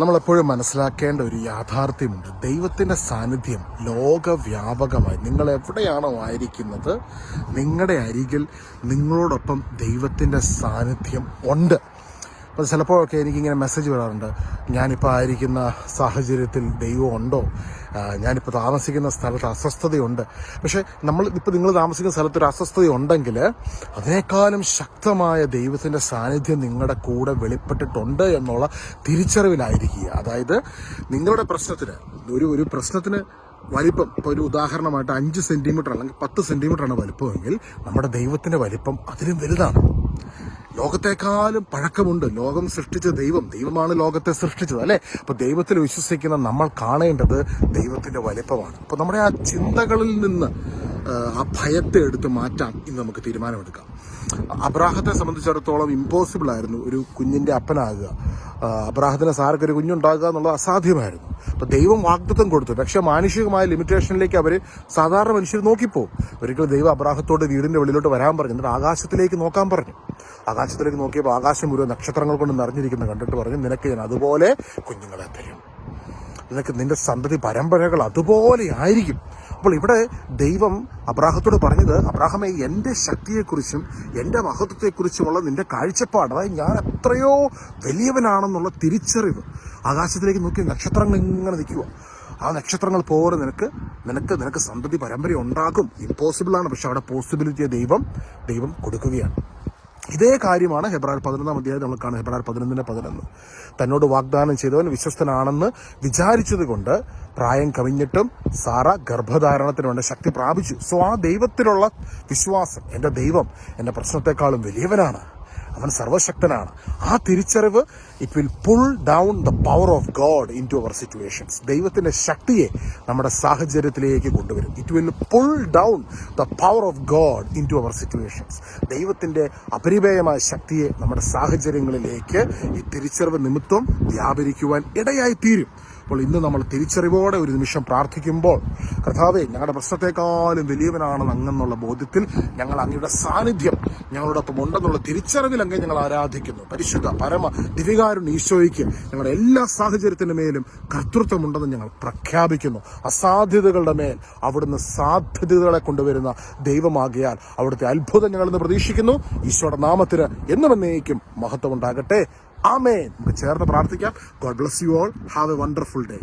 നമ്മളെപ്പോഴും മനസ്സിലാക്കേണ്ട ഒരു യാഥാർത്ഥ്യമുണ്ട്. ദൈവത്തിന്റെ സാന്നിധ്യം ലോകവ്യാപകമായി നിങ്ങൾ എവിടെയാണോ ആയിരിക്കുന്നത് നിങ്ങളുടെ അരികിൽ നിങ്ങളോടൊപ്പം ദൈവത്തിന്റെ സാന്നിധ്യം ഉണ്ട്. അപ്പോൾ ചിലപ്പോഴൊക്കെ എനിക്കിങ്ങനെ മെസ്സേജ് വരാറുണ്ട് ഞാനിപ്പോൾ ആയിരിക്കുന്ന സാഹചര്യത്തിൽ ദൈവം ഉണ്ടോ ഞാനിപ്പോൾ താമസിക്കുന്ന സ്ഥലത്ത് അസ്വസ്ഥതയുണ്ട്. പക്ഷേ നമ്മൾ ഇപ്പോൾ നിങ്ങൾ താമസിക്കുന്ന സ്ഥലത്ത് ഒരു അസ്വസ്ഥതയുണ്ടെങ്കിൽ അതിനേക്കാളും ശക്തമായ ദൈവത്തിന്റെ സാന്നിധ്യം നിങ്ങളുടെ കൂടെ വെളിപ്പെട്ടിട്ടുണ്ട് എന്നുള്ള തിരിച്ചറിവിലായിരിക്കുക. അതായത് നിങ്ങളുടെ പ്രശ്നത്തിന് ഒരു ഒരു പ്രശ്നത്തിന് വലിപ്പം ഇപ്പോൾ ഒരു ഉദാഹരണമായിട്ട് അഞ്ച് സെന്റിമീറ്റർ അല്ലെങ്കിൽ പത്ത് സെന്റിമീറ്ററാണ് വലിപ്പമെങ്കിൽ നമ്മുടെ ദൈവത്തിന്റെ വലിപ്പം അതിലും വലുതാണ്. ലോകത്തെക്കാളും പഴക്കമുണ്ട് ലോകം സൃഷ്ടിച്ച ദൈവം. ദൈവമാണ് ലോകത്തെ സൃഷ്ടിച്ചത് അല്ലെ? അപ്പൊ ദൈവത്തിൽ വിശ്വസിക്കുന്ന നമ്മൾ കാണേണ്ടത് ദൈവത്തിന്റെ വലിപ്പമാണ്. അപ്പൊ നമ്മുടെ ആ ചിന്തകളിൽ നിന്ന് ആ, ഭയത്തെ എടുത്ത് മാറ്റാം ഇന്ന് നമുക്ക് തീരുമാനമെടുക്കാം. അബ്രാഹത്തെ സംബന്ധിച്ചിടത്തോളം ഇമ്പോസിബിൾ ആയിരുന്നു ഒരു കുഞ്ഞിന്റെ അപ്പനാകുക. അബ്രാഹത്തിന് സാർക്ക് ഒരു കുഞ്ഞുണ്ടാകുക എന്നുള്ളത് അസാധ്യമായിരുന്നു. അപ്പൊ ദൈവം വാഗ്ദത്വം കൊടുത്തു. പക്ഷെ മാനുഷികമായ ലിമിറ്റേഷനിലേക്ക് അവർ സാധാരണ മനുഷ്യർ നോക്കിപ്പോവും ഒരിക്കലും ദൈവം അബ്രാഹത്തോട് വീടിന്റെ വെളിയിലോട്ട് വരാൻ പറഞ്ഞു. എന്നിട്ട് ആകാശത്തിലേക്ക് നോക്കാൻ പറഞ്ഞു. ആകാശത്തിലേക്ക് നോക്കിയപ്പോൾ ആകാശം മുഴുവൻ നക്ഷത്രങ്ങൾ കൊണ്ട് നിറഞ്ഞിരിക്കുന്നത് കണ്ടിട്ട് പറഞ്ഞു നിനക്ക് ഞാൻ അതുപോലെ കുഞ്ഞുങ്ങളെ തരും. നിനക്ക് നിന്റെ സന്തതി പരമ്പരകൾ അതുപോലെ ആയിരിക്കും. അപ്പോൾ ഇവിടെ ദൈവം അബ്രാഹത്തോട് പറഞ്ഞത് അബ്രാഹമെ എന്റെ ശക്തിയെക്കുറിച്ചും എന്റെ മഹത്വത്തെക്കുറിച്ചുമുള്ള നിന്റെ കാഴ്ചപ്പാട് അതായത് ഞാൻ എത്രയോ വലിയവനാണെന്നുള്ള തിരിച്ചറിവ് ആകാശത്തിലേക്ക് നോക്കി നക്ഷത്രങ്ങൾ ഇങ്ങനെ നിൽക്കുക ആ നക്ഷത്രങ്ങൾ പോലെ നിനക്ക് നിനക്ക് നിനക്ക് സന്തതി പരമ്പര ഉണ്ടാകും. ഇമ്പോസിബിളാണ് പക്ഷെ അവിടെ പോസിബിലിറ്റിയെ ദൈവം ദൈവം കൊടുക്കുകയാണ്. ഇതേ കാര്യമാണ് ഹെബ്രാർ പതിനൊന്നാം അധ്യായം നമ്മൾ കാണുന്നത്. ഹെബ്രാർ പതിനൊന്നിന് പതിനൊന്ന്. തന്നോട് വാഗ്ദാനം ചെയ്തവൻ വിശ്വസ്തനാണെന്ന് വിചാരിച്ചത് കൊണ്ട് പ്രായം കവിഞ്ഞിട്ടും സാറ ഗർഭധാരണത്തിന് വേണ്ട ശക്തി പ്രാപിച്ചു. സോ ആ ദൈവത്തിലുള്ള വിശ്വാസം എന്റെ ദൈവം എന്റെ പ്രശ്നത്തെക്കാളും വലിയവനാണ്. അവൻ സർവശക്തനാണ്. ആ തിരിച്ചറിവ് it will pull down the power of God into our situations ദൈവത്തിന്റെ ശക്തിയെ നമ്മുടെ സാഹചര്യത്തിലേക്ക് കൊണ്ടുവരും. It will pull down the power of God into our situations ദൈവത്തിന്റെ അപരിമേയമായ ശക്തിയെ നമ്മുടെ സാഹചര്യങ്ങളിലേക്ക് ഈ തിരിച്ചറിവ് നിമിത്തം വ്യാപരിക്കുവാൻ ഇടയായി തീരും അപ്പോൾ ഇന്ന് നമ്മൾ തിരിച്ചറിവോടെ ഒരു നിമിഷം പ്രാർത്ഥിക്കുമ്പോൾ കർത്താവെ ഞങ്ങളുടെ പ്രശ്നത്തെക്കാളും വലിയവനാണെന്ന് അങ്ങെന്നുള്ള ബോധ്യത്തിൽ ഞങ്ങൾ അങ്ങയുടെ സാന്നിധ്യം ഞങ്ങളോടൊപ്പം ഉണ്ടെന്നുള്ള തിരിച്ചറിവിൽ അങ്ങ് ഞങ്ങൾ ആരാധിക്കുന്നു. പരിശുദ്ധ പരമ ദിവികാരൻ ഈശോയ്ക്ക് ഞങ്ങളുടെ എല്ലാ സാഹചര്യത്തിന്റെ മേലും കർത്തൃത്വമുണ്ടെന്ന് ഞങ്ങൾ പ്രഖ്യാപിക്കുന്നു. അസാധ്യതകളുടെ മേൽ അവിടുന്ന് സാധ്യതകളെ കൊണ്ടുവരുന്ന ദൈവമാകിയാൽ അവിടുത്തെ അത്ഭുതം ഞങ്ങളിന്ന് പ്രതീക്ഷിക്കുന്നു. ഈശോയുടെ നാമത്തിന് എന്നും എന്നേക്കും മഹത്വം ഉണ്ടാകട്ടെ ആമേൻ നമുക്ക് ചേർന്ന് പ്രാർത്ഥിക്കാം. God bless you all have a wonderful day